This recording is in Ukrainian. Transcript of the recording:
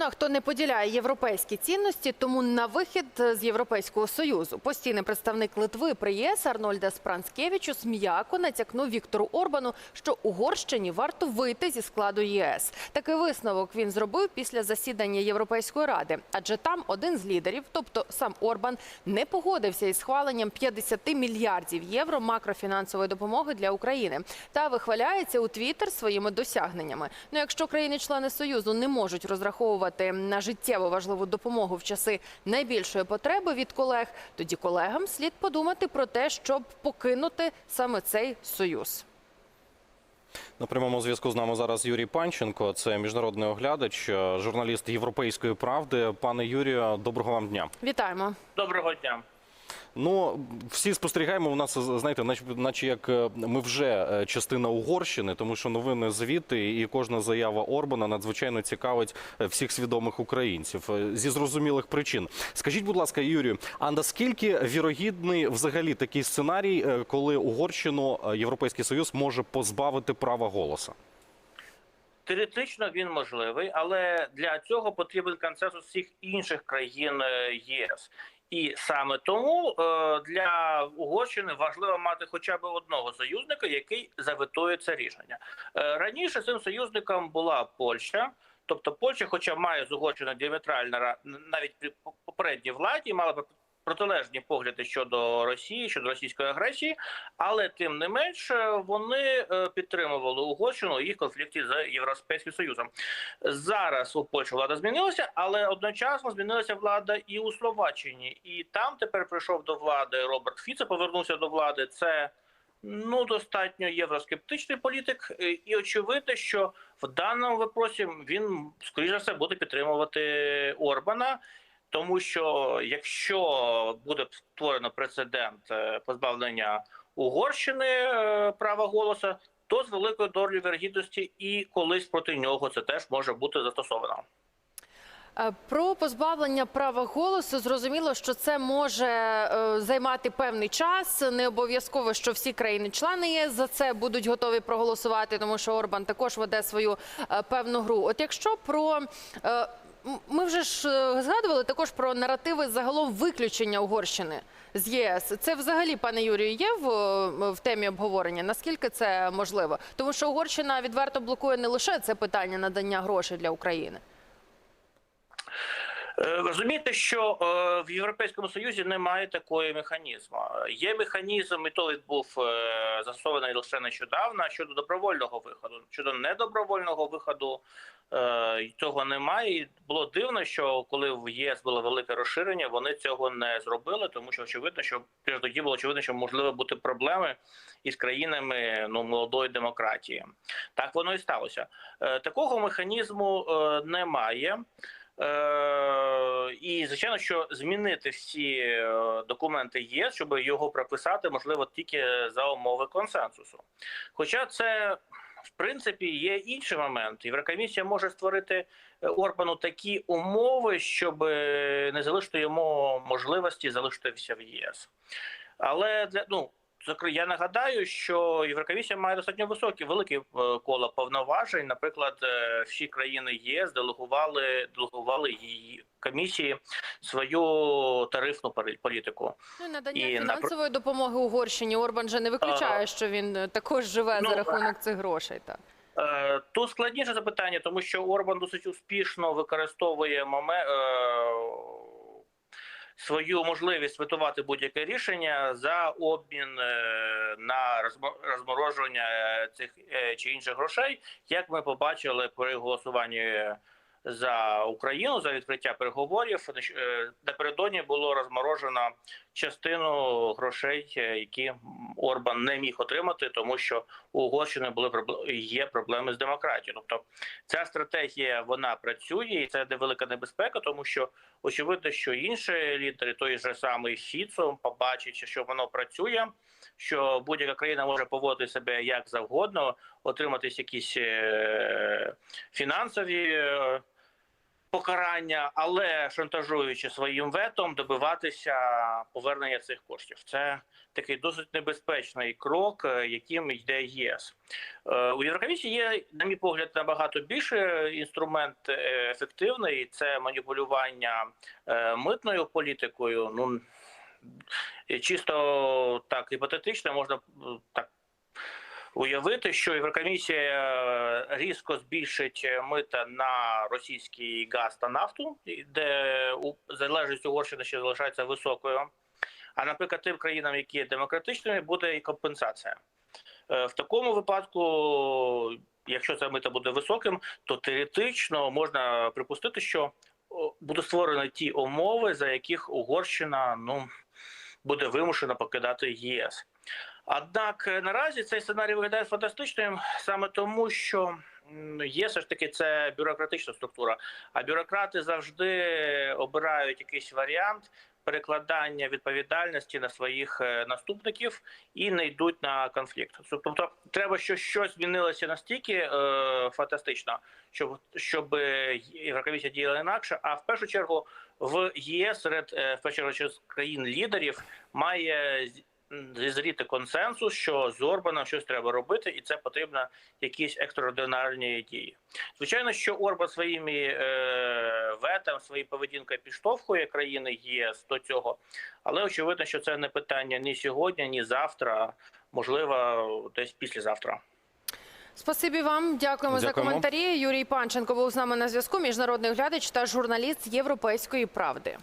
Ну а хто не поділяє європейські цінності, тому на вихід з Європейського союзу постійний представник Литви при ЄС Арнольдас Пранскевічус м'яко натякнув Віктору Орбану, що Угорщині варто вийти зі складу єС. Такий висновок він зробив після засідання Європейської ради, адже там один з лідерів, тобто сам Орбан, не погодився із схваленням 50 мільярдів євро макрофінансової допомоги для України та вихваляється у Твіттер своїми досягненнями. Ну, якщо країни-члени союзу не можуть розраховувати на життєво важливу допомогу в часи найбільшої потреби від колег, тоді колегам слід подумати про те, щоб покинути саме цей союз. На прямому зв'язку з нами зараз Юрій Панченко, це міжнародний оглядач, журналіст Європейської правди. Пане Юрію, доброго вам дня. Вітаємо. Доброго дня. Ну всі спостерігаємо. У нас знаєте, наче, наче як е, ми вже е, частина Угорщини, тому що новини звідти і кожна заява Орбана надзвичайно цікавить е, всіх свідомих українців зі зрозумілих причин. Скажіть, будь ласка, Юрію, а наскільки вірогідний взагалі такий сценарій, коли Угорщину Європейський Союз може позбавити права голоса? Теоретично він можливий, але для цього потрібен консенсус всіх інших країн ЄС. І саме тому е, для Угорщини важливо мати хоча б одного союзника, який заветує це рішення. Е, Раніше цим союзником була Польща. Тобто Польща, хоча має з Угорщиною діаметрально ра- навіть при попередній владі, мала протилежні погляди щодо Росії, щодо російської агресії, але тим не менш е, вони е, підтримували Угорщину у їх конфлікті з Європейським Союзом. Зараз у Польщі влада змінилася, але одночасно змінилася влада і у Словаччині. І там тепер прийшов до влади Роберт Фіце, повернувся до влади. Це ну достатньо євроскептичний політик, е, і очевидно, що в даному випросі він скоріше все буде підтримувати Орбана. Тому що якщо буде створено прецедент е, позбавлення Угорщини е, права голосу, то з великою долею вірогідності і колись проти нього це теж може бути застосовано. Е, Про позбавлення права голосу зрозуміло, що це може займати певний час. Не обов'язково, що всі країни-члени ЄС за це будуть готові проголосувати, тому що Орбан також веде свою певну гру. От якщо про ми вже ж е, згадували також про наративи загалом виключення Угорщини з ЄС. Це взагалі, пане Юрію, є в, е, в темі обговорення? Наскільки це можливо? Тому що Угорщина відверто блокує не лише це питання надання грошей для України. Е, Розумієте, що в Європейському Союзі немає такої механізму. Є механізм, і то він був застосований лише нещодавно щодо добровольного виходу. Щодо недобровольного виходу е, цього немає. І було дивно, що коли в ЄС було велике розширення, вони цього не зробили, тому що очевидно, що тоді було очевидно, що можливо бути проблеми із країнами ну молодої демократії. Так воно і сталося. Е, Такого механізму е, немає. І звичайно, що змінити всі е, документи є, щоб його прописати, можливо, тільки за умови консенсусу. Хоча це в принципі є інший момент. Єврокомісія може створити е, Орбану такі умови, щоб е, не залишити йому можливості залишитися в ЄС. Але для ну. Я нагадаю, що Єврокомісія має достатньо високі великі е, кола повноважень. Наприклад, е, всі країни ЄС делегували делегували її комісії свою тарифну політику. Ну, надання І, фінансової допомоги Угорщині Орбан же не виключає, А, що він е, також живе ну, за рахунок цих грошей. Так. Е, Тут складніше запитання, тому що Орбан досить успішно використовує моме, е, свою можливість витувати будь-яке рішення за обмін е, на розмо- розморожування е, цих е, чи інших грошей, як ми побачили при голосуванні. За Україну за відкриття переговорів напередодні було розморожено частину грошей, які Орбан не міг отримати, тому що у Угорщини були є проблеми з демократією. Тобто ця стратегія вона працює, і це велика небезпека, тому що очевидно, що інші лідери, той же самий Фіцо, побачить, що воно працює. Що будь-яка країна може поводити себе як завгодно, отримати якісь е, фінансові е, покарання, але шантажуючи своїм ветом, добиватися повернення цих коштів. Це такий досить небезпечний крок, е, яким йде ЄС. Е, У Єврокомісії є, на мій погляд, набагато більше інструмент е, ефективний. Це маніпулювання митною політикою. Ну чисто так гіпотетично можна так уявити, що Єврокомісія е, різко збільшить мита на російський газ та нафту, де залежність Угорщини ще залишається високою. А наприклад, тим країнам, які є демократичними, буде і компенсація. Е, В такому випадку, якщо це мито буде високим, то теоретично можна припустити, що будуть створені ті умови, за яких Угорщина ну буде вимушена покидати ЄС. Однак е, наразі цей сценарій виглядає фантастичним саме тому, що є все ж таки це бюрократична структура. А бюрократи завжди обирають якийсь варіант перекладання відповідальності на своїх е, наступників і не йдуть на конфлікт. Тобто, треба, що щось змінилося настільки е, фантастично, щоб щоб е, Єврокомісія діяла інакше. А в першу чергу в ЄС серед в першу чергу країн лідерів має з- м, зізріти консенсус, що з Орбаном щось треба робити, і це потрібно якісь екстраординарні дії. Звичайно, що Орбан своїми е, ветом, своєю поведінкою підштовхує країни ЄС до цього, але очевидно, що це не питання ні сьогодні, ні завтра, а, можливо, десь післязавтра. Спасибі вам. Дякуємо за коментарі. Юрій Панченко був з нами на зв'язку. Міжнародний глядач та журналіст Європейської правди.